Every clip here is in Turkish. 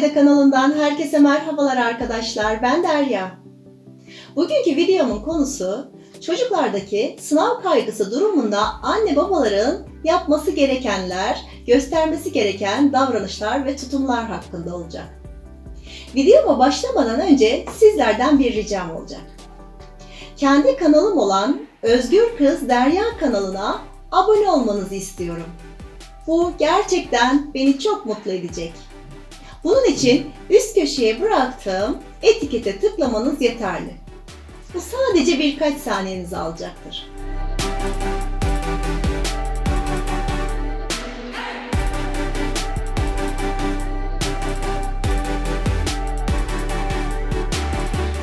Payda kanalından herkese merhabalar arkadaşlar. Ben Derya. Bugünkü videomun konusu çocuklardaki sınav kaygısı durumunda anne babaların yapması gerekenler, göstermesi gereken davranışlar ve tutumlar hakkında olacak. Videoma başlamadan önce sizlerden bir ricam olacak. Kendi kanalım olan Özgür Kız Derya kanalına abone olmanızı istiyorum. Bu gerçekten beni çok mutlu edecek. Bunun için üst köşeye bıraktığım etikete tıklamanız yeterli. Bu sadece birkaç saniyenizi alacaktır.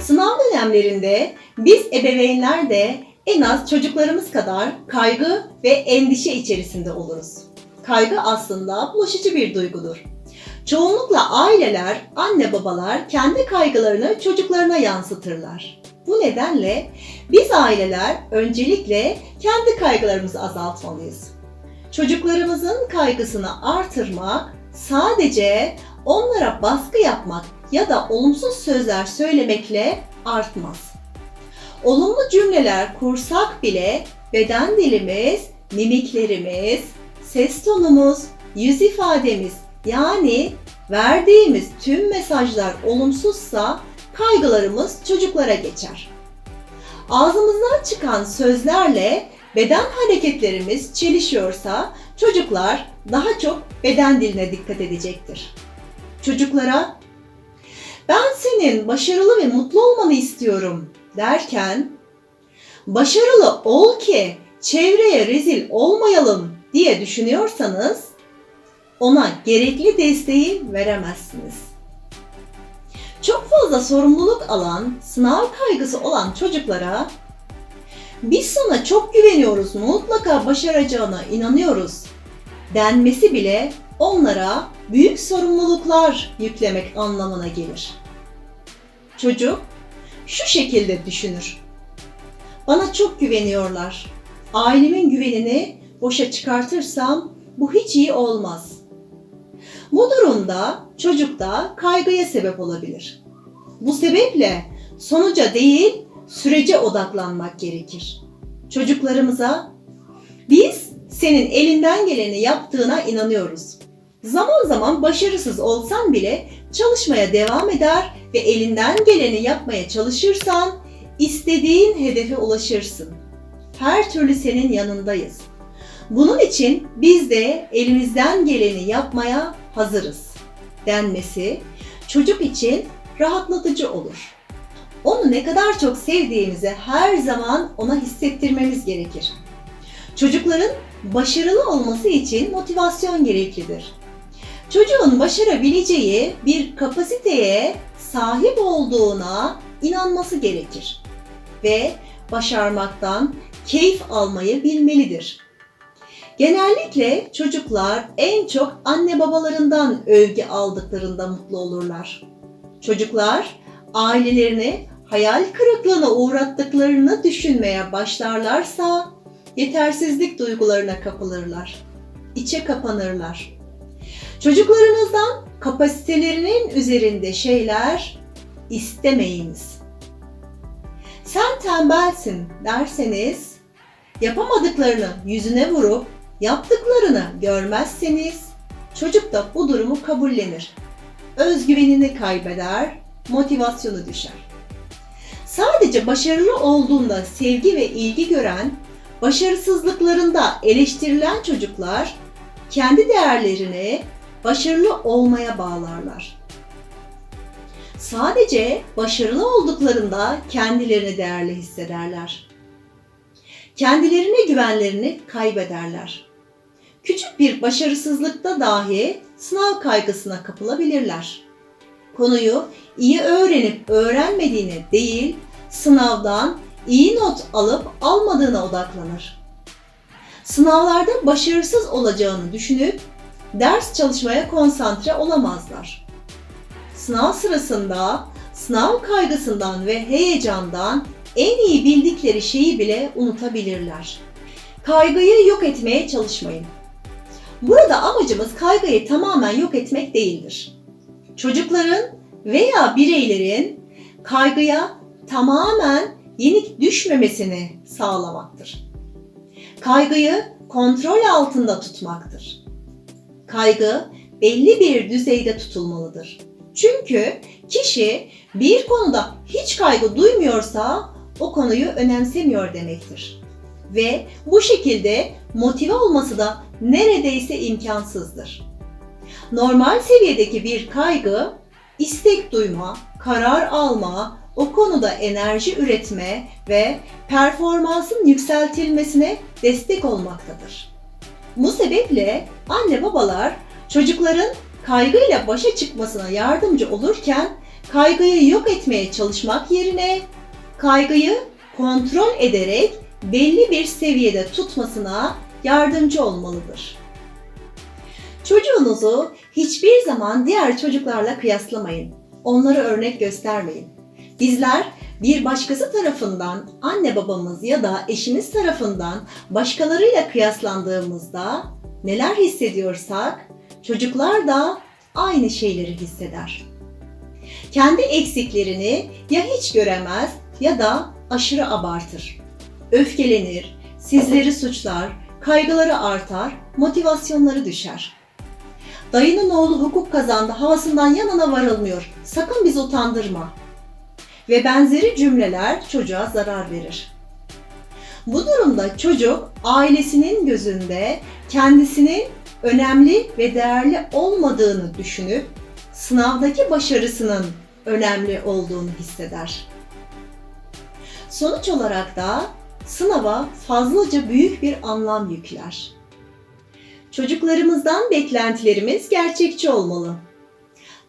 Sınav dönemlerinde biz ebeveynler de en az çocuklarımız kadar kaygı ve endişe içerisinde oluruz. Kaygı aslında bulaşıcı bir duygudur. Çoğunlukla aileler, anne babalar kendi kaygılarını çocuklarına yansıtırlar. Bu nedenle biz aileler öncelikle kendi kaygılarımızı azaltmalıyız. Çocuklarımızın kaygısını artırmak sadece onlara baskı yapmak ya da olumsuz sözler söylemekle artmaz. Olumlu cümleler kursak bile beden dilimiz, mimiklerimiz, ses tonumuz, yüz ifademiz yani verdiğimiz tüm mesajlar olumsuzsa kaygılarımız çocuklara geçer. Ağzımızdan çıkan sözlerle beden hareketlerimiz çelişiyorsa çocuklar daha çok beden diline dikkat edecektir. Çocuklara ben senin başarılı ve mutlu olmanı istiyorum derken başarılı ol ki çevreye rezil olmayalım diye düşünüyorsanız ona gerekli desteği veremezsiniz. Çok fazla sorumluluk alan, sınav kaygısı olan çocuklara biz sana çok güveniyoruz, mutlaka başaracağına inanıyoruz denmesi bile onlara büyük sorumluluklar yüklemek anlamına gelir. Çocuk şu şekilde düşünür. Bana çok güveniyorlar. Ailemin güvenini boşa çıkartırsam bu hiç iyi olmaz. Bu durumda çocukta kaygıya sebep olabilir. Bu sebeple sonuca değil sürece odaklanmak gerekir. Çocuklarımıza biz senin elinden geleni yaptığına inanıyoruz. Zaman zaman başarısız olsan bile çalışmaya devam eder ve elinden geleni yapmaya çalışırsan istediğin hedefe ulaşırsın. Her türlü senin yanındayız. Bunun için biz de elimizden geleni yapmaya hazırız denmesi çocuk için rahatlatıcı olur. Onu ne kadar çok sevdiğimizi her zaman ona hissettirmemiz gerekir. Çocukların başarılı olması için motivasyon gereklidir. Çocuğun başarabileceği bir kapasiteye sahip olduğuna inanması gerekir ve başarmaktan keyif almayı bilmelidir. Genellikle çocuklar en çok anne babalarından övgü aldıklarında mutlu olurlar. Çocuklar ailelerini hayal kırıklığına uğrattıklarını düşünmeye başlarlarsa yetersizlik duygularına kapılırlar. İçe kapanırlar. Çocuklarınızdan kapasitelerinin üzerinde şeyler istemeyiniz. Sen tembelsin derseniz yapamadıklarını yüzüne vurup yaptıklarını görmezseniz çocuk da bu durumu kabullenir. Özgüvenini kaybeder, motivasyonu düşer. Sadece başarılı olduğunda sevgi ve ilgi gören, başarısızlıklarında eleştirilen çocuklar kendi değerlerini başarılı olmaya bağlarlar. Sadece başarılı olduklarında kendilerini değerli hissederler. Kendilerine güvenlerini kaybederler. Küçük bir başarısızlıkta dahi sınav kaygısına kapılabilirler. Konuyu iyi öğrenip öğrenmediğine değil, sınavdan iyi not alıp almadığına odaklanır. Sınavlarda başarısız olacağını düşünüp ders çalışmaya konsantre olamazlar. Sınav sırasında sınav kaygısından ve heyecandan en iyi bildikleri şeyi bile unutabilirler. Kaygıyı yok etmeye çalışmayın. Burada amacımız kaygıyı tamamen yok etmek değildir. çocukların veya bireylerin kaygıya tamamen yenik düşmemesini sağlamaktır. Kaygıyı kontrol altında tutmaktır. Kaygı belli bir düzeyde tutulmalıdır. Çünkü kişi bir konuda hiç kaygı duymuyorsa o konuyu önemsemiyor demektir. Ve bu şekilde motive olması da neredeyse imkansızdır. Normal seviyedeki bir kaygı istek duyma, karar alma, o konuda enerji üretme ve performansın yükseltilmesine destek olmaktadır. Bu sebeple anne babalar çocukların kaygıyla başa çıkmasına yardımcı olurken kaygıyı yok etmeye çalışmak yerine kaygıyı kontrol ederek belli bir seviyede tutmasına yardımcı olmalıdır. Çocuğunuzu hiçbir zaman diğer çocuklarla kıyaslamayın. Onlara örnek göstermeyin. Bizler bir başkası tarafından, anne babamız ya da eşimiz tarafından başkalarıyla kıyaslandığımızda neler hissediyorsak çocuklar da aynı şeyleri hisseder. Kendi eksiklerini ya hiç göremez ya da aşırı abartır. Öfkelenir, sizleri suçlar, kaygıları artar, motivasyonları düşer. Dayının oğlu hukuk kazandı, havasından yanına varılmıyor. Sakın bizi utandırma. Ve benzeri cümleler çocuğa zarar verir. Bu durumda çocuk ailesinin gözünde kendisinin önemli ve değerli olmadığını düşünüp sınavdaki başarısının önemli olduğunu hisseder. Sonuç olarak da sınava fazlaca büyük bir anlam yükler. Çocuklarımızdan beklentilerimiz gerçekçi olmalı.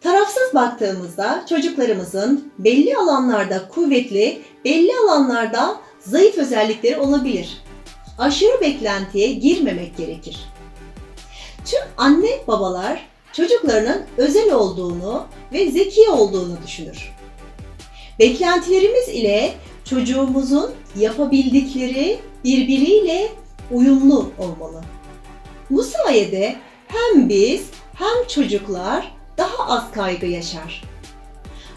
Tarafsız baktığımızda çocuklarımızın belli alanlarda kuvvetli, belli alanlarda zayıf özellikleri olabilir. Aşırı beklentiye girmemek gerekir. Tüm anne babalar çocuklarının özel olduğunu ve zeki olduğunu düşünür. Beklentilerimiz ile çocuğumuzun yapabildikleri birbiriyle uyumlu olmalı. Bu sayede hem biz hem çocuklar daha az kaygı yaşar.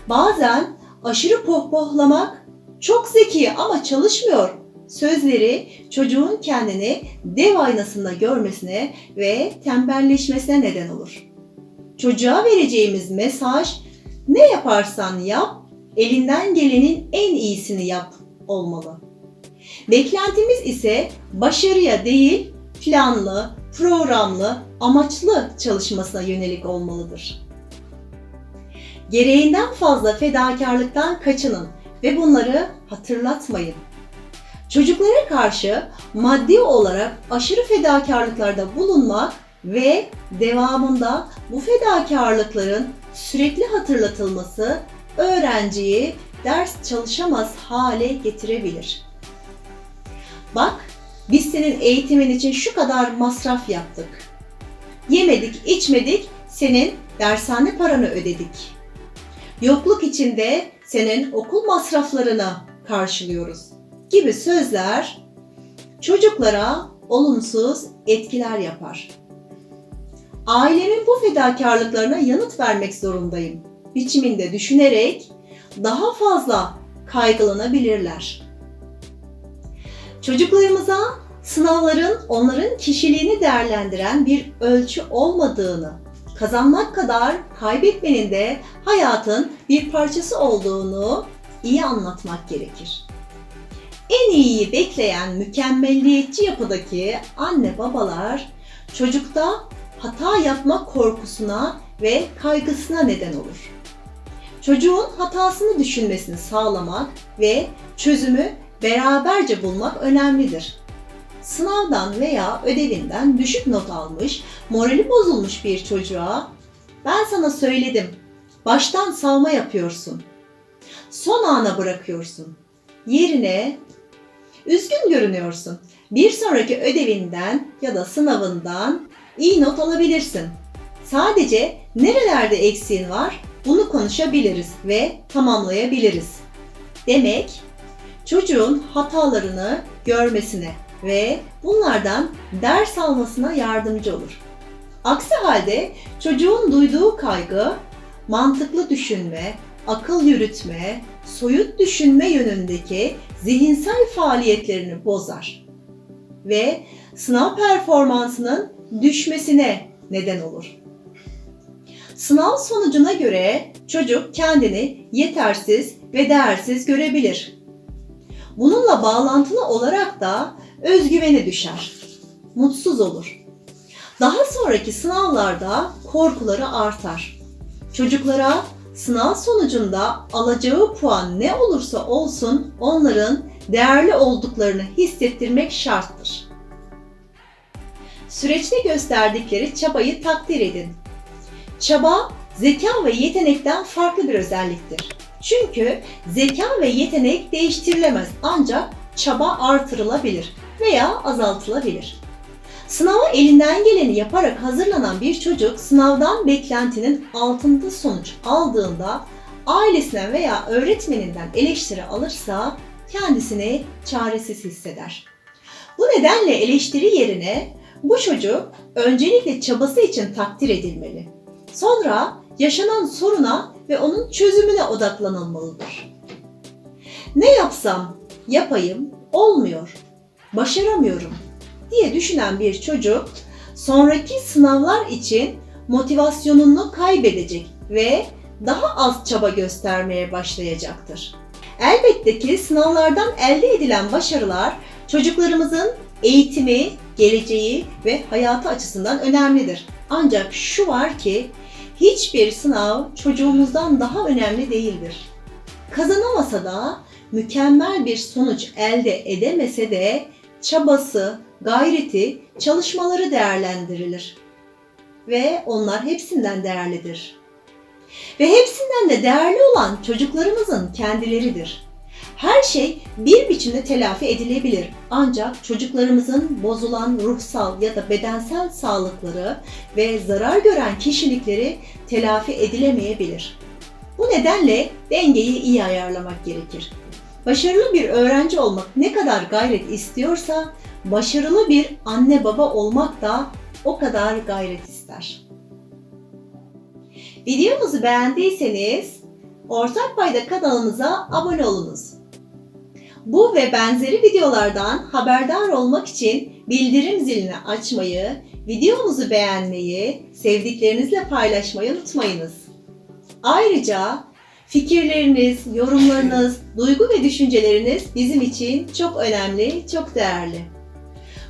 Bazen aşırı pohpohlamak çok zeki ama çalışmıyor sözleri çocuğun kendini dev aynasında görmesine ve tembelleşmesine neden olur. Çocuğa vereceğimiz mesaj ne yaparsan yap, elinden gelenin en iyisini yap olmalı. Beklentimiz ise başarıya değil, planlı, programlı, amaçlı çalışmasına yönelik olmalıdır. Gereğinden fazla fedakarlıktan kaçının ve bunları hatırlatmayın. Çocuklara karşı maddi olarak aşırı fedakarlıklarda bulunmak ve devamında bu fedakarlıkların sürekli hatırlatılması öğrenciyi ders çalışamaz hale getirebilir. Bak, biz senin eğitimin için şu kadar masraf yaptık. Yemedik, içmedik, senin dershane paranı ödedik. Yokluk içinde senin okul masraflarını karşılıyoruz gibi sözler çocuklara olumsuz etkiler yapar. Ailemin bu fedakarlıklarına yanıt vermek zorundayım biçiminde düşünerek daha fazla kaygılanabilirler. Çocuklarımıza sınavların onların kişiliğini değerlendiren bir ölçü olmadığını, kazanmak kadar kaybetmenin de hayatın bir parçası olduğunu iyi anlatmak gerekir. En iyiyi bekleyen mükemmelliyetçi yapıdaki anne babalar çocukta hata yapma korkusuna ve kaygısına neden olur. Çocuğun hatasını düşünmesini sağlamak ve çözümü beraberce bulmak önemlidir. Sınavdan veya ödevinden düşük not almış, morali bozulmuş bir çocuğa ben sana söyledim, baştan savma yapıyorsun. Son ana bırakıyorsun. Yerine üzgün görünüyorsun. Bir sonraki ödevinden ya da sınavından iyi not alabilirsin. Sadece nerelerde eksiğin var bunu konuşabiliriz ve tamamlayabiliriz. Demek çocuğun hatalarını görmesine ve bunlardan ders almasına yardımcı olur. Aksi halde çocuğun duyduğu kaygı mantıklı düşünme, akıl yürütme, soyut düşünme yönündeki zihinsel faaliyetlerini bozar ve sınav performansının düşmesine neden olur. Sınav sonucuna göre çocuk kendini yetersiz ve değersiz görebilir. Bununla bağlantılı olarak da özgüveni düşer. Mutsuz olur. Daha sonraki sınavlarda korkuları artar. Çocuklara sınav sonucunda alacağı puan ne olursa olsun onların değerli olduklarını hissettirmek şarttır. Süreçte gösterdikleri çabayı takdir edin. Çaba, zeka ve yetenekten farklı bir özelliktir. Çünkü zeka ve yetenek değiştirilemez ancak çaba artırılabilir veya azaltılabilir. Sınava elinden geleni yaparak hazırlanan bir çocuk sınavdan beklentinin altında sonuç aldığında ailesinden veya öğretmeninden eleştiri alırsa kendisini çaresiz hisseder. Bu nedenle eleştiri yerine bu çocuk öncelikle çabası için takdir edilmeli. Sonra yaşanan soruna ve onun çözümüne odaklanılmalıdır. Ne yapsam yapayım olmuyor, başaramıyorum diye düşünen bir çocuk sonraki sınavlar için motivasyonunu kaybedecek ve daha az çaba göstermeye başlayacaktır. Elbette ki sınavlardan elde edilen başarılar çocuklarımızın eğitimi, geleceği ve hayatı açısından önemlidir. Ancak şu var ki hiçbir sınav çocuğumuzdan daha önemli değildir. Kazanamasa da mükemmel bir sonuç elde edemese de çabası, gayreti, çalışmaları değerlendirilir. Ve onlar hepsinden değerlidir. Ve hepsinden de değerli olan çocuklarımızın kendileridir. Her şey bir biçimde telafi edilebilir. Ancak çocuklarımızın bozulan ruhsal ya da bedensel sağlıkları ve zarar gören kişilikleri telafi edilemeyebilir. Bu nedenle dengeyi iyi ayarlamak gerekir. Başarılı bir öğrenci olmak ne kadar gayret istiyorsa, başarılı bir anne baba olmak da o kadar gayret ister. Videomuzu beğendiyseniz Ortak Payda kanalımıza abone olunuz. Bu ve benzeri videolardan haberdar olmak için bildirim zilini açmayı, videomuzu beğenmeyi, sevdiklerinizle paylaşmayı unutmayınız. Ayrıca fikirleriniz, yorumlarınız, duygu ve düşünceleriniz bizim için çok önemli, çok değerli.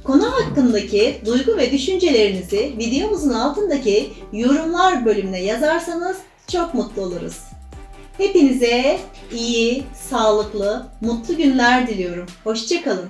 Konu hakkındaki duygu ve düşüncelerinizi videomuzun altındaki yorumlar bölümüne yazarsanız çok mutlu oluruz. Hepinize iyi, sağlıklı, mutlu günler diliyorum. Hoşçakalın.